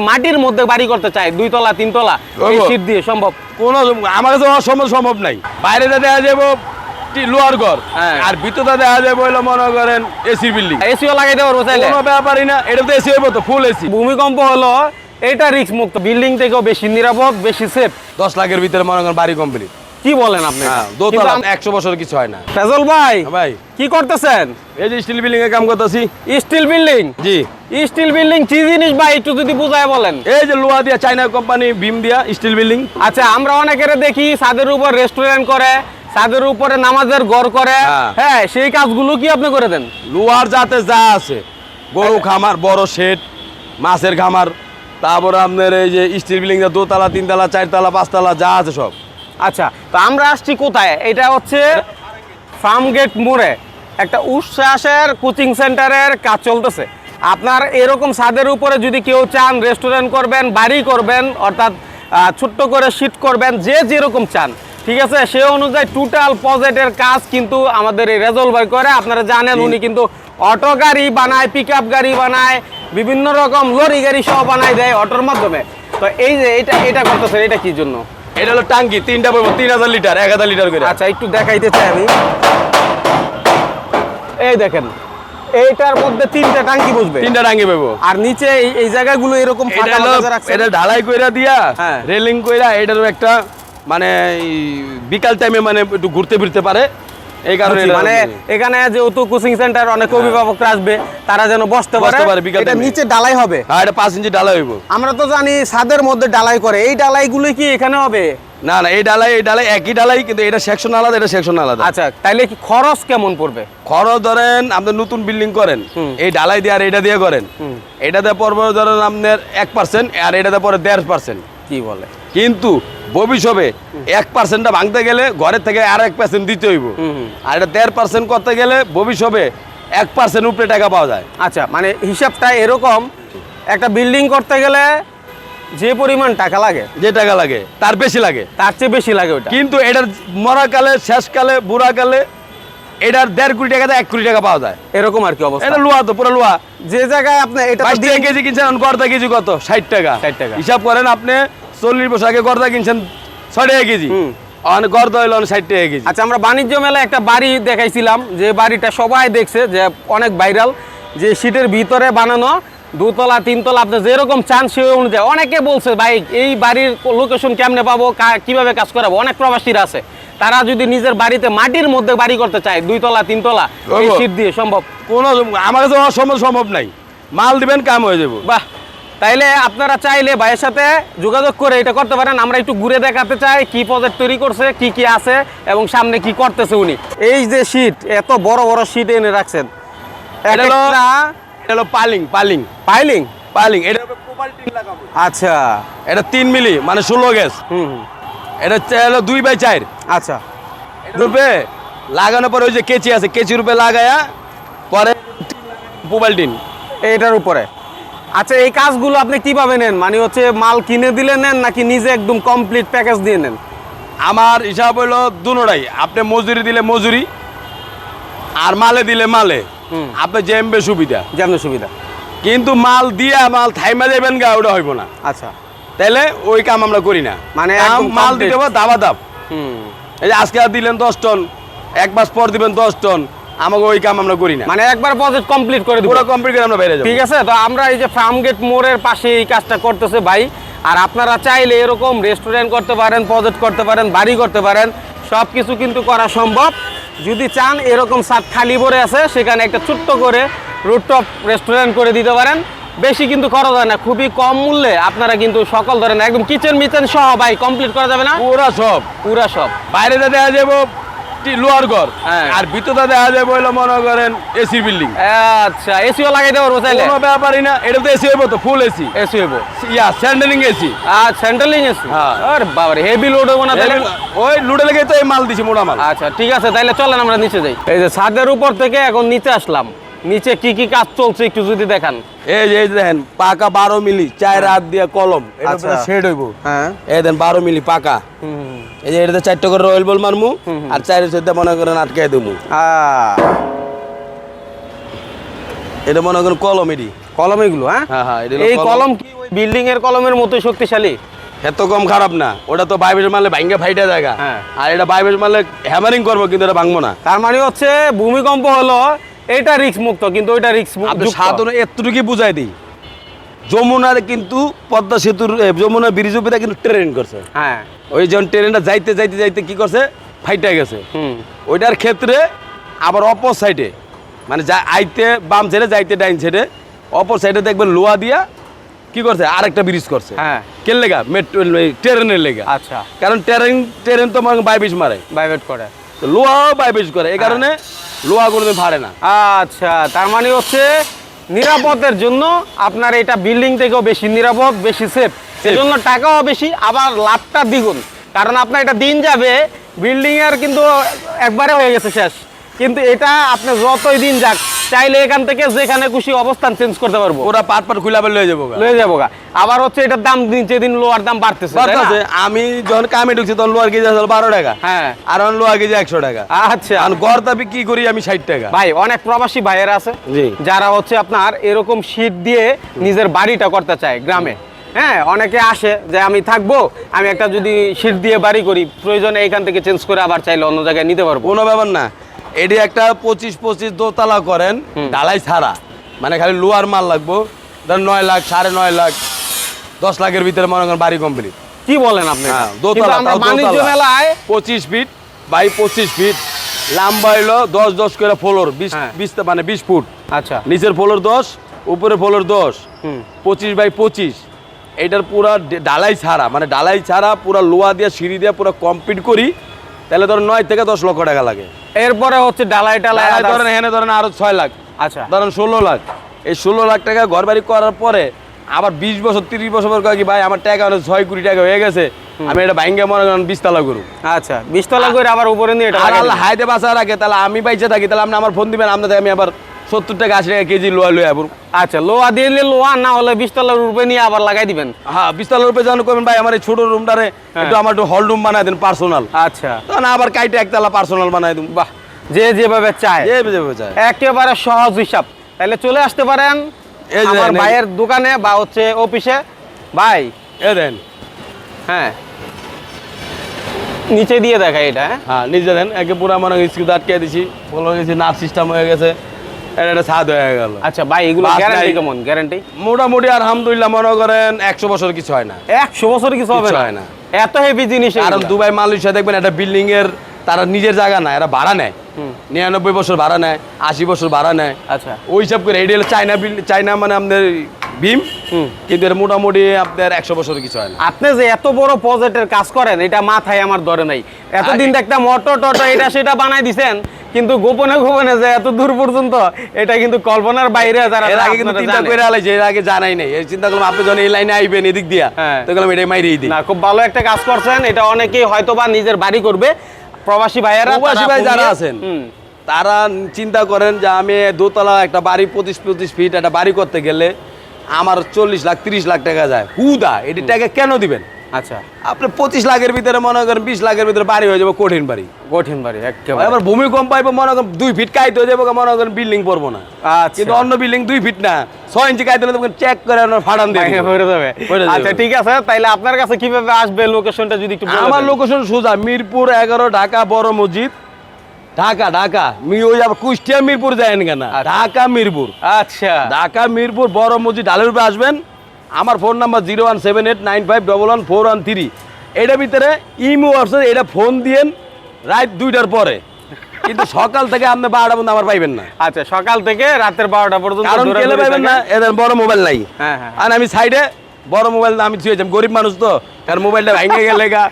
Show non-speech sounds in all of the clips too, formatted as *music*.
মাটির মধ্যে বাড়ি করতে চায় দুই তলা তিন তলা এই শীত দিয়ে সম্ভব? কোনো আমার কাছে অসম্ভব সম্ভব নাই। বাইরে দেখা যাব ঘর। হ্যাঁ। আর ভিতরে দেখা যাব হইল মনে করেন এসি বিল্ডিং এসিও লাগাইতে পারব চাইলে কোনো ব্যাপারই না এটা তো এসি হইব তো ফুল এসি ভূমিকম্প হলো এটা রিস্ক মুক্ত বিল্ডিং থেকেও বেশি নিরাপদ বেশি সেফ দশ লাখের ভিতরে মনে করেন বাড়ি কমপ্লিট কি বলেন আপনি? হ্যাঁ দোতলা একশো বছর কিছু হয় না। ফেজল ভাই হ্যাঁ ভাই। কি করতেছেন? এই যে স্টিল বিল্ডিং এ কাম করতেছি। স্টিল বিল্ডিং জি। স্টিল বিল্ডিং কি জিনিস ভাই একটু যদি বুঝায় বলেন। এই যে লোহা দিয়া চাইনা কোম্পানি ভীম দিয়া স্টিল বিল্ডিং। আচ্ছা আমরা অনেকের দেখি ছাদের উপর রেস্টুরেন্ট করে ছাদের উপরে নামাজের ঘর করে। হ্যাঁ। হ্যাঁ সেই কাজগুলো কি আপনি করে দেন? লোহার যাতে যা আছে গরু খামার বড় শেড মাছের খামার তারপরে আপনার এই যে স্টিল বিল্ডিং দোতলা তিনতলা চারতলা পাঁচতলা যা আছে সব। আচ্ছা তো আমরা আসছি কোথায়? এটা হচ্ছে ফার্ম গেট মোড়ে। একটা উচ্ছ্বাসের কোচিং সেন্টারের কাজ চলতেছে। আপনার এরকম ছাদের উপরে যদি কেউ চান রেস্টুরেন্ট করবেন বাড়ি করবেন অর্থাৎ ছোট্ট করে শীট করবেন যে যেরকম চান ঠিক আছে? সে অনুযায়ী টোটাল প্রজেক্টের কাজ কিন্তু আমাদের এই রেজল ভাই করে। আপনারা জানেন উনি কিন্তু অটো গাড়ি বানায় পিক গাড়ি বানায় বিভিন্ন রকম লরি গাড়ি সহ বানায় দেয় অটোর মাধ্যমে। তো এই যে এটা এটা করতেছে এটা কি জন্য? এটা হলো টাঙ্কি তিনটা পড়ব তিন হাজার লিটার এক হাজার লিটার করে। আচ্ছা একটু দেখাইতে চাই আমি। এই দেখেন এইটার মধ্যে তিনটা টাঙ্কি বসবে। তিনটা টাঙ্কি পাবো আর নিচে এই- জায়গাগুলো এরকম ফাঁকা রাখছেন। এটা ঢালাই কইরা দিয়া হ্যাঁ। রেলিং কইরা এটারও একটা মানে বিকাল টাইমে মানে একটু ঘুরতে ফিরতে পারে। এই কারণে মানে এখানে যেহেতু কোচিং সেন্টার অনেক অভিভাবকরা আসবে তারা যেন বসতে পারে এটা নিচে ডালাই হবে। হ্যাঁ এটা পাঁচ ইঞ্চি হইব। আমরা তো জানি ছাদের মধ্যে ডালাই করে এই ডালাইগুলো কি এখানে হবে? না না এই ডালাই এই ডালাই একই ডালাই কিন্তু এটা সেকশন আলাদা এটা সেকশন আলাদা। আচ্ছা তাইলে কি খরচ কেমন পড়বে? খরচ ধরেন আপনি নতুন বিল্ডিং করেন এই ডালাই দিয়ে আর এটা দিয়ে করেন। এটাতে পড়বে ধরেন আপনার এক পার্সেন্ট আর এটাতে পরে দেড় পার্সেন্ট কি বলে? কিন্তু ভবিষ্যতে এক পার্সেন্টটা ভাঙতে গেলে ঘরের থেকে আর এক পার্সেন্ট দিতে হইব। আর এটা দেড় পার্সেন্ট করতে গেলে ভবিষ্যতে এক পার্সেন্ট উপরে টাকা পাওয়া যায়। আচ্ছা মানে হিসাবটা এরকম একটা বিল্ডিং করতে গেলে যে পরিমাণ টাকা লাগে। যে টাকা লাগে তার বেশি লাগে। তার চেয়ে বেশি লাগে ওটা কিন্তু এটার মরাকালে শেষকালে বুড়াকালে এটার দেড় কোটি টাকাতে এক কোটি টাকা পাওয়া যায়। এরকম আর কি অবস্থা। এটা লোহা তো পুরো লোহা যে জায়গায় আপনি এটা বাইশ টাকা কেজি কিনছেন গর্দা কেজি কত? ষাট টাকা। 60 টাকা। হিসাব করেন আপনি চল্লিশ বছর আগে গর্দা কিনছেন ছয় টাকা কেজি। অনেক গর্দা হইল ষাট টাকা কেজি। আচ্ছা আমরা বাণিজ্য মেলায় একটা বাড়ি দেখাইছিলাম যে বাড়িটা সবাই দেখছে যে অনেক ভাইরাল যে শীতের ভিতরে বানানো দুতলা তিনতলা আপনি যেরকম চান সেই অনুযায়ী। অনেকে বলছে ভাই এই বাড়ির লোকেশন কেমনে পাবো? কীভাবে কাজ করাবো? অনেক প্রবাসীরা আছে। তারা যদি নিজের বাড়িতে মাটির মধ্যে বাড়ি করতে চায় দুইতলা তিনতলা এই ওগো। শীত দিয়ে সম্ভব? কোনো আমার কাছে অসম্ভব সম্ভব নাই। মাল দিবেন কাম হয়ে যাব। বাহ! তাইলে আপনারা চাইলে ভাইয়ের সাথে যোগাযোগ করে এটা করতে পারেন। আমরা একটু ঘুরে দেখাতে চাই কি প্রজেক্ট তৈরি করছে কি কি আছে এবং সামনে কি করতেছে উনি। এই যে শীট এত বড় বড় শীট এনে রাখছেন। এটা এটা হলো পালিং পালিং। পাইলিং? পালিং এটা হবে কোপাল্টিন লাগাবো। আচ্ছা এটা তিন মিলি মানে ষোলো গ্যাস। হুম হুম, এটা হলো দুই বাই চার। আচ্ছা। রূপে লাগানোর পরে ওই যে কেচি আছে কেচি রূপে লাগায়া পরে মোবাইল এইটার উপরে। আচ্ছা এই কাজগুলো আপনি কীভাবে নেন? মানে হচ্ছে মাল কিনে দিলে নেন নাকি নিজে একদম কমপ্লিট প্যাকেজ দিয়ে নেন? আমার হিসাব হইল দুনোটাই। আপনি মজুরি দিলে মজুরি আর মালে দিলে মালে। আপনি যে সুবিধা। যেমন সুবিধা। কিন্তু মাল দিয়া মাল থাইমা যাবেন গা ওটা হইব না। আচ্ছা। তাহলে ওই কাম আমরা করি না। মানে মাল দিতে হবে দাবা দাব হুম। এই যে আজকে দিলেন দশ টন এক মাস পর দিবেন দশ টন আমাকে ওই কাম আমরা করি না। মানে একবার প্রজেক্ট কমপ্লিট করে পুরো কমপ্লিট করে আমরা বাইরে যাব। ঠিক আছে? তো আমরা এই যে ফার্ম গেট মোড়ের পাশে এই কাজটা করতেছে ভাই আর আপনারা চাইলে এরকম রেস্টুরেন্ট করতে পারেন প্রজেক্ট করতে পারেন বাড়ি করতে পারেন সব কিছু কিন্তু করা সম্ভব। যদি চান এরকম সাত খালি ভরে আছে সেখানে একটা ছোট্ট করে রুটটপ রেস্টুরেন্ট করে দিতে পারেন। বেশি কিন্তু খরচ হয় না খুবই কম মূল্যে আপনারা কিন্তু সকল ধরেন একদম কিচেন মিচেন সহ ভাই কমপ্লিট করা যাবে না? পুরা সব। পুরা সব। বাইরে যাতে দেখা যাব টি- লোয়ার ঘর। হ্যাঁ। আর ভিতরে দেখা যায় বলল মনে করেন এসি বিল্ডিং। আচ্ছা এসিও লাগাই দেওয়ার চাইলে? কোনো ব্যাপারই না এটা তো এসি হইব তো ফুল এসি। এসি হইব। ইয়া স্যান্ডেলিং এসি। আর স্যান্ডেলিং এসি? হ্যাঁ। বাবার বাবারে হেভি লোড হব না তাহলে ওই লুডে লেগে তো এই মাল দিছি মোটা মাল। আচ্ছা ঠিক আছে তাহলে চলেন আমরা নিচে যাই। এই যে ছাদের উপর থেকে এখন নিচে আসলাম। নিচে কি কি কাজ চলছে একটু যদি দেখান। এই যে দেখেন পাকা বারো মিলি চার হাত দিয়ে কলম। এটা আচ্ছা। শেড হইব। হ্যাঁ। এই দেন বারো মিলি পাকা। এই যে এটাতে চারটে করে রয়েল বল মারমু আর চারের সাথে মনে করেন আটকে দেবো। এটা মনে করেন কলম এটি। কলম এগুলো হ্যাঁ? হ্যাঁ হ্যাঁ এই কলম। কি ওই বিল্ডিং এর কলমের মতোই শক্তিশালী? এত কম খারাপ না। ওটা তো বাইবেশ মারলে ভাঙ্গে ফাইটা জায়গা। হ্যাঁ। আর এটা বাইবেশ মারলে হ্যামারিং করব কিন্তু এটা ভাঙবো না। তার মানে হচ্ছে ভূমিকম্প হলো এটা রিক্স মুক্ত কিন্তু ওইটা রিস্ক আপনি সাধারণ এতটুকু বুঝাই দিই। যমুনার কিন্তু পদ্মা সেতুর যমুনা ব্রিজ উপরে কিন্তু ট্রেন করছে। হ্যাঁ। ওই যখন ট্রেনটা যাইতে যাইতে যাইতে কি করছে? ফাইটে গেছে। হুম। ওইটার ক্ষেত্রে আবার অপর সাইডে মানে যা আইতে বাম ছেড়ে যাইতে ডাইন ছেড়ে অপর সাইডে দেখবেন লোহা দিয়া কি করছে? আরেকটা ব্রিজ করছে। হ্যাঁ। কেন লেগা? মেট্রো ট্রেনের লেগা। আচ্ছা। কারণ ট্রেন ট্রেন তো বাইবিশ মারে। বাইবেট করে। তো লোহাও বাইবিশ করে। এই কারণে লোহা কোনোদিন ফাড়ে না। আচ্ছা তার মানে হচ্ছে নিরাপদের জন্য আপনার এটা বিল্ডিং থেকেও বেশি নিরাপদ বেশি সেফ সেজন্য টাকাও বেশি আবার লাভটা দ্বিগুণ। কারণ আপনার এটা দিন যাবে বিল্ডিং এর কিন্তু একবারে হয়ে গেছে শেষ। কিন্তু এটা আপনি যতই দিন যাক চাইলে এখান থেকে যেখানে খুশি অবস্থান চেঞ্জ করতে পারব। ওরা পাট পাট খুলে আবার লয়ে যাব লয়ে যাব আবার হচ্ছে এটার দাম দিন যেদিন লোয়ার দাম বাড়তেছে। আমি যখন কামে ঢুকছি তখন লোহার কেজি আসলে বারো টাকা। হ্যাঁ। আর লোহা কেজি একশো টাকা। আচ্ছা। আর গড় দাবি কি করি আমি ষাট টাকা। ভাই অনেক প্রবাসী ভাইয়েরা আছে যারা হচ্ছে আপনার এরকম শীত দিয়ে নিজের বাড়িটা করতে চায় গ্রামে। হ্যাঁ অনেকে আসে যে আমি থাকব আমি একটা যদি শীত দিয়ে বাড়ি করি প্রয়োজনে এখান থেকে চেঞ্জ করে আবার চাইলে অন্য জায়গায় নিতে পারব। কোনো ব্যাপার না। এটি একটা পঁচিশ পঁচিশ দোতলা করেন ঢালাই ছাড়া। মানে খালি লোহার মাল লাগবো ধরেন নয় লাখ সাড়ে নয় লাখ দশ লাখের ভিতরে মনে করেন বাড়ি কমপ্লিট কি বলেন আপনি? হ্যাঁ, দোতলা, বাণিজ্য মেলায় পঁচিশ ফিট বাই পঁচিশ ফিট লম্বা হইল দশ দশ করে ফ্লোর বিশ হ্যাঁ। বিশ মানে বিশ ফুট। আচ্ছা। নিচের ফ্লোর দশ উপরে ফ্লোর দশ। পঁচিশ বাই পঁচিশ। এটার পুরা ডালাই ছাড়া মানে ডালাই ছাড়া পুরা লোহা দিয়ে সিঁড়ি দিয়ে পুরো কমপ্লিট করি তাহলে ধরুন নয় থেকে দশ লক্ষ টাকা লাগে। এরপরে হচ্ছে ডালাই টালাই ধরেন এখানে ধরেন আরও ছয় লাখ। আচ্ছা। ধরেন ষোলো লাখ। এই ষোলো লাখ টাকা ঘর বাড়ি করার পরে আবার বিশ বছর তিরিশ বছর পর কি ভাই আমার টাকা হলো ছয় কোটি টাকা হয়ে গেছে। আমি এটা ভাঙ্গে মনে করেন বিশতলা করু আচ্ছা বিশতলা করে আবার উপরে নিয়ে আর আল্লাহ হাইতে বাসা রাখে তাহলে আমি বাইচে থাকি তাহলে আপনি আমার ফোন দিবেন আপনাদের আমি আবার সত্তর টাকা আশি টাকা কেজি লোয়া লোয়া আচ্ছা লোহা দিলে লোহা না হলে বিশতলার উপরে নিয়ে আবার লাগাই দিবেন? হ্যাঁ বিশতলার উপরে জানো করবেন ভাই আমার এই ছোট রুমটারে একটু আমার একটু হল রুম বানাই দেন পার্সোনাল আচ্ছা। তখন আবার কাইটে একতলা পার্সোনাল বানাই দিন বাহ যে যেভাবে চায়। যে বুঝে চায়। একেবারে সহজ হিসাব। তাহলে চলে আসতে পারেন আমার। ভাইয়ের দোকানে বা হচ্ছে অফিসে। ভাই। এ দেন। হ্যাঁ। নিচে দিয়ে দেখায় এটা হ্যাঁ। হ্যাঁ নিজে দেন। একে পুরো হয় স্কুল আটকে দিছি। বলে গেছি নার্ভ সিস্টেম হয়ে গেছে। এটা একটা হয়ে গেল। আচ্ছা ভাই এগুলো বাস গ্যারান্টি কেমন? গ্যারান্টি মোটামুটি আলহামদুলিল্লাহ মনে করেন একশো বছর কিছু হয় না। একশো বছর কিছু হবে হয় না। এত হেভি জিনিস কারণ দুবাই মালয়েশিয়া দেখবেন একটা বিল্ডিং এর তারা নিজের জায়গা না এরা ভাড়া নেয়। নিরানব্বই বছর ভাড়া নেয় আশি বছর ভাড়া নেয়। আচ্ছা। ওই সব করে এটি চায়না চায়না মানে আমাদের ভীম। কিন্তু এর মোটামুটি আপনার একশো বছর কিছু হয় না। আপনি যে এত বড় প্রজেক্টের কাজ করেন এটা মাথায় আমার ধরে নাই। এতদিন একটা মোটর টটো এটা সেটা বানাই দিছেন কিন্তু গোপনে গোপনে যে এত দূর পর্যন্ত এটা কিন্তু কল্পনার বাইরে যারা এর আগে কিন্তু চিন্তা। করে আলাইছে এর আগে জানাই নাই। এই চিন্তা করলাম আপনি যখন এই লাইনে আইবেন এদিক দিয়া হ্যাঁ। তো গেলাম এটাই মাইরেই দিই। না খুব ভালো একটা কাজ করছেন এটা অনেকেই হয়তো বা নিজের বাড়ি করবে। প্রবাসী ভাইয়েরা প্রবাসী ভাই যারা আছেন তারা চিন্তা করেন যে আমি দোতলা একটা বাড়ি পঁচিশ পঁচিশ ফিট একটা বাড়ি করতে গেলে আমার চল্লিশ লাখ তিরিশ লাখ টাকা যায়। হুদা এটি টাকা কেন দিবেন? আচ্ছা। আপনি পঁচিশ লাখের ভিতরে মনে করেন বিশ লাখের ভিতরে বাড়ি হয়ে যাবে কঠিন বাড়ি। কঠিন বাড়ি একেবারে। এবার ভূমিকম্প পাইবো মনে করেন দুই ফিট কাইতে হয়ে যাব মনে করেন বিল্ডিং পড়ব না। আচ্ছা। কিন্তু অন্য বিল্ডিং দুই ফিট না ছয় ইঞ্চি কাইতে হলে চেক করে আপনার ফাড়ান দিয়ে। পড়ে যাবে। আচ্ছা ঠিক আছে তাইলে আপনার কাছে কীভাবে আসবে লোকেশনটা যদি একটু আমার লোকেশন সোজা মিরপুর এগারো ঢাকা বড় মসজিদ। ঢাকা ঢাকা। ওই আবার কুষ্টিয়া মিরপুর যায় কেন? ঢাকা মিরপুর। আচ্ছা। ঢাকা মিরপুর বড় মসজিদ ডালের উপরে আসবেন। আমার phone number zero one seven eight nine five double one four one three. এটার ভিতরে ইমো আছে এটা ফোন দিয়েন রাত দুইটার পরে। কিন্তু সকাল থেকে আপনি বারোটা পর্যন্ত আমার পাইবেন না। আচ্ছা সকাল থেকে রাতের বারোটা পর্যন্ত কারণ কেলে পাইবেন না? এদের বড় মোবাইল নাই। হ্যাঁ হ্যাঁ। আর আমি সাইডে বড় মোবাইল আমি থুয়েছি গরিব মানুষ তো কারণ মোবাইলটা ভেঙে গেলে গা।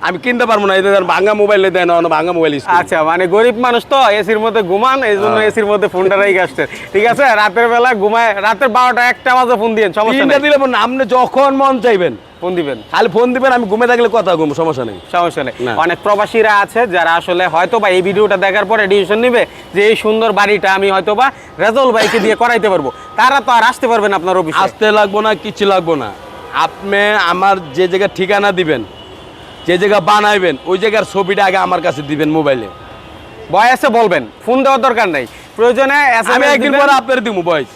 আমি কিনতে পারব না এদের ভাঙা মোবাইল দেয় না ভাঙা মোবাইল আচ্ছা মানে গরিব মানুষ তো এসির মধ্যে ঘুমান এই জন্য হ্যাঁ। এসির মধ্যে ফোনটা রেখে আসছে। ঠিক আছে রাতের বেলা ঘুমায় রাতের বারোটা একটা বাজে ফোন দিয়েন সমস্যা দিলে আপনি যখন মন চাইবেন। ফোন দিবেন। খালি ফোন দিবেন আমি ঘুমে থাকলে কথা ঘুম সমস্যা নেই। সমস্যা নেই। অনেক প্রবাসীরা আছে যারা আসলে হয়তো বা এই ভিডিওটা দেখার পরে ডিসিশন নিবে যে এই সুন্দর বাড়িটা আমি হয়তো বা রেজল ভাইকে দিয়ে করাইতে পারব। তারা তো আর আসতে পারবেন আপনার অফিসে। আসতে লাগবো না কিছু লাগবো না। আপনি আমার যে জায়গায় ঠিকানা দিবেন যে জায়গা বানাইবেন ওই জায়গার ছবিটা আগে আমার কাছে দিবেন মোবাইলে। বয়সে বলবেন ফোন দেওয়ার দরকার নাই। প্রয়োজনে আমি একদিন পরে আপনার দিব বয়স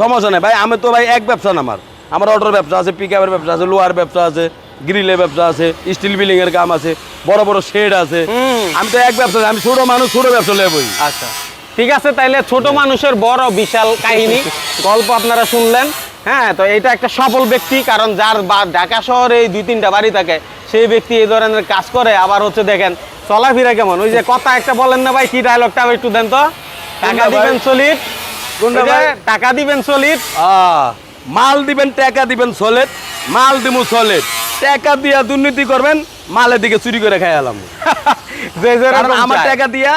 সমস্যা নেই ভাই আমি তো ভাই এক ব্যবসা না আমার। আমার অটোর ব্যবসা আছে পিক আপের ব্যবসা আছে লোহার ব্যবসা আছে গ্রিলের ব্যবসা আছে স্টিল বিল্ডিং এর কাম আছে বড় বড় শেড আছে। আমি তো এক ব্যবসা আমি ছোট মানুষ ছোট ব্যবসা লেবই আচ্ছা। ঠিক আছে তাইলে ছোট মানুষের বড় বিশাল কাহিনী গল্প আপনারা শুনলেন। হ্যাঁ তো এটা একটা সফল ব্যক্তি কারণ যার বা ঢাকা শহরে এই দুই তিনটা বাড়ি থাকে সেই ব্যক্তি এই ধরনের কাজ করে। আবার হচ্ছে দেখেন চলাফেরা কেমন? ওই যে কথা একটা বলেন না ভাই কি ডায়লগটা একটু দেন তো। টাকা দিবেন সলিড? টাকা দিবেন সলিড। মাল দিবেন টাকা দিবেন সলেট মাল দিমু সলেট টাকা দিয়া দুর্নীতি করবেন মালের দিকে চুরি করে খাই আলাম। *laughs* আমার টাকা দিয়া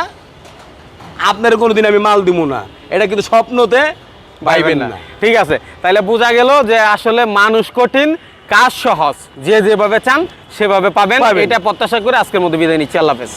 আপনার কোনোদিন আমি মাল দিব না। এটা কিন্তু স্বপ্নতে পাইবেন না। ঠিক আছে তাহলে বোঝা গেল যে আসলে মানুষ কঠিন কাজ সহজ। যে যেভাবে চান সেভাবে পাবেন। এটা প্রত্যাশা করে আজকের মধ্যে বিদায় নিচ্ছি। আল্লাহ হাফেজ।